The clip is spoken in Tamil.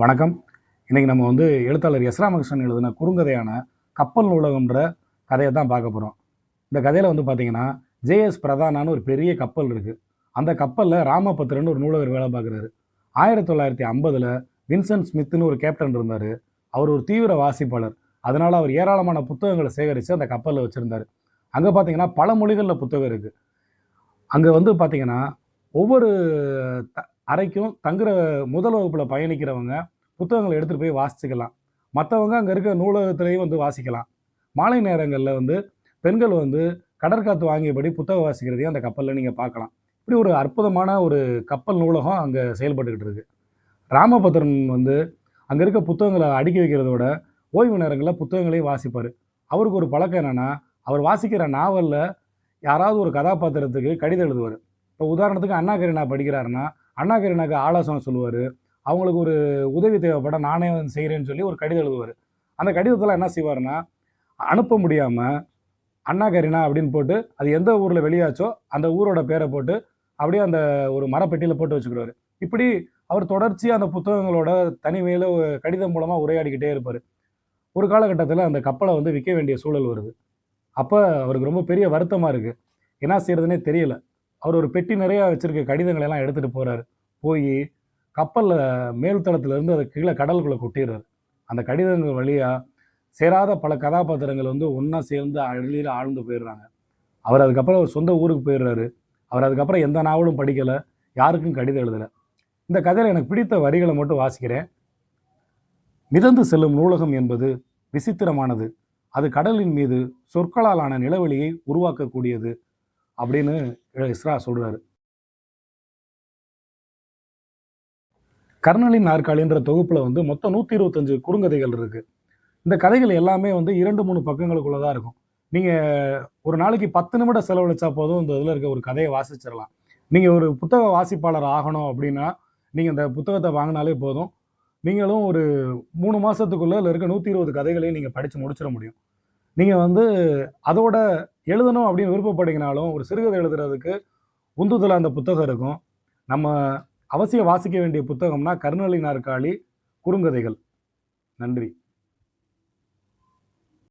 வணக்கம். இன்றைக்கி நம்ம வந்து எழுத்தாளர் எஸ் ராமகிருஷ்ணன் எழுதின குறுங்கதையான கப்பல் நூலகம்ன்ற கதையை தான் பார்க்க போகிறோம் இந்த கதையில் வந்து பார்த்தீங்கன்னா ஜேஎஸ் பிரதானான்னு ஒரு பெரிய கப்பல் இருக்குது அந்த கப்பலில் ராமபத்ரன்னு ஒரு நூலகர் வேலை பார்க்குறாரு. ஆயிரத்தி தொள்ளாயிரத்தி ஐம்பதில் வின்சென்ட் ஸ்மித்னு ஒரு கேப்டன் இருந்தார். அவர் ஒரு தீவிர வாசிப்பாளர். அதனால் அவர் ஏராளமான புத்தகங்களை சேகரித்து அந்த கப்பலில் வச்சுருந்தார். அங்கே பார்த்தீங்கன்னா பல மொழிகளில் புத்தகம் இருக்குது அங்கே வந்து பார்த்தீங்கன்னா ஒவ்வொரு த அறைக்கும் தங்குற முதல் வகுப்பில் பயணிக்கிறவங்க புத்தகங்களை எடுத்துகிட்டு போய் வாசிச்சுக்கலாம். மற்றவங்க அங்கே இருக்க நூலகத்திலையும் வந்து வாசிக்கலாம். மாலை நேரங்களில் வந்து பெண்கள் வந்து கடற்காத்து வாங்கியபடி புத்தகம் வாசிக்கிறதையும் அந்த கப்பலில் நீங்கள் பார்க்கலாம். இப்படி ஒரு அற்புதமான ஒரு கப்பல் நூலகம் அங்கே செயல்பட்டுக்கிட்டு இருக்குது ராமபத்ரன் வந்து அங்கே இருக்க புத்தகங்களை அடுக்கி வைக்கிறதோட ஓய்வு நேரங்களில் புத்தகங்களையும் வாசிப்பார். அவருக்கு ஒரு பழக்கம் என்னென்னா அவர் வாசிக்கிற நாவலில் யாராவது ஒரு கதாபாத்திரத்துக்கு கடிதம் எழுதுவார். இப்போ உதாரணத்துக்கு அண்ணா கரீனா படிக்கிறாருன்னா அண்ணா கரீனாக்கு ஆலோசனை சொல்லுவார். அவங்களுக்கு ஒரு உதவி தேவைப்பட நானே வந்து செய்கிறேன்னு சொல்லி ஒரு கடிதம் எழுதுவார். அந்த கடிதத்தில் என்ன செய்வார்னா அனுப்ப முடியாமல் அண்ணாகரினா அப்படின்னு போட்டு அது எந்த ஊரில் வெளியாச்சோ அந்த ஊரோட பேரை போட்டு அப்படியே அந்த ஒரு மரப்பெட்டியில் போட்டு வச்சுக்கிடுவார். இப்படி அவர் தொடர்ச்சியாக அந்த புத்தகங்களோட தனிமையில் கடிதம் மூலமாக உரையாடிக்கிட்டே இருப்பார். ஒரு காலகட்டத்தில் அந்த கப்பலை வந்து விற்க வேண்டிய சூழல் வருது. அப்போ அவருக்கு ரொம்ப பெரிய வருத்தமாக இருக்குது என்ன செய்கிறதுனே தெரியல. அவர் ஒரு பெட்டி நிறையா வச்சுருக்க. கடிதங்களை எல்லாம் எடுத்துகிட்டு போகிறாரு போய் கப்பலில் மேல்தளத்துலேருந்து அதை கீழே கடலுக்குள்ளே கொட்டிடுறாரு. அந்த கடிதங்கள் வழியாக சேராத பல கதாபாத்திரங்கள் வந்து ஒன்றா சேர்ந்து அழியில் ஆழ்ந்து போயிடுறாங்க. அவர் அதுக்கப்புறம் அவர் சொந்த ஊருக்கு போயிடுறாரு. அவர் அதுக்கப்புறம் எந்த நாவலும் படிக்கலை. யாருக்கும் கடிதம் எழுதலை. இந்த கதையில் எனக்கு பிடித்த வரிகளை மட்டும் வாசிக்கிறேன். மிதந்து செல்லும் நூலகம் என்பது விசித்திரமானது. அது கடலின் மீது சொற்களாலான நிலவெளியை உருவாக்கக்கூடியது. அப்படின்னு இஸ்ரா சொல்றாரு. கர்ணலின் நாற்காலின்ற தொகுப்புல வந்து மொத்தம் நூற்றி இருபத்தஞ்சு குறுங்கதைகள் இருக்கு. இந்த கதைகள் எல்லாமே வந்து இரண்டு மூணு பக்கங்களுக்குள்ளே தான் இருக்கும். நீங்க ஒரு நாளைக்கு பத்து நிமிடம் செலவழிச்சா போதும் இந்த இதில் இருக்க ஒரு கதையை வாசிச்சிடலாம். நீங்க ஒரு புத்தக வாசிப்பாளர் ஆகணும் அப்படின்னா நீங்க இந்த புத்தகத்தை வாங்கினாலே போதும். நீங்களும் ஒரு மூணு மாசத்துக்குள்ள இதுல இருக்க நூற்றி இருபது கதைகளையும் நீங்க படிச்சு முடிச்சிட முடியும். நீங்கள் வந்து அதோட எழுதணும் அப்படின்னு விருப்பப்பட்டீங்கனாலும் ஒரு சிறுகதை எழுதுறதுக்கு உந்துதல அந்த புத்தகம் இருக்கும். நம்ம அவசியம் வாசிக்க வேண்டிய புத்தகம்னா கருணலி நாற்காலி குறுங்கதைகள். நன்றி.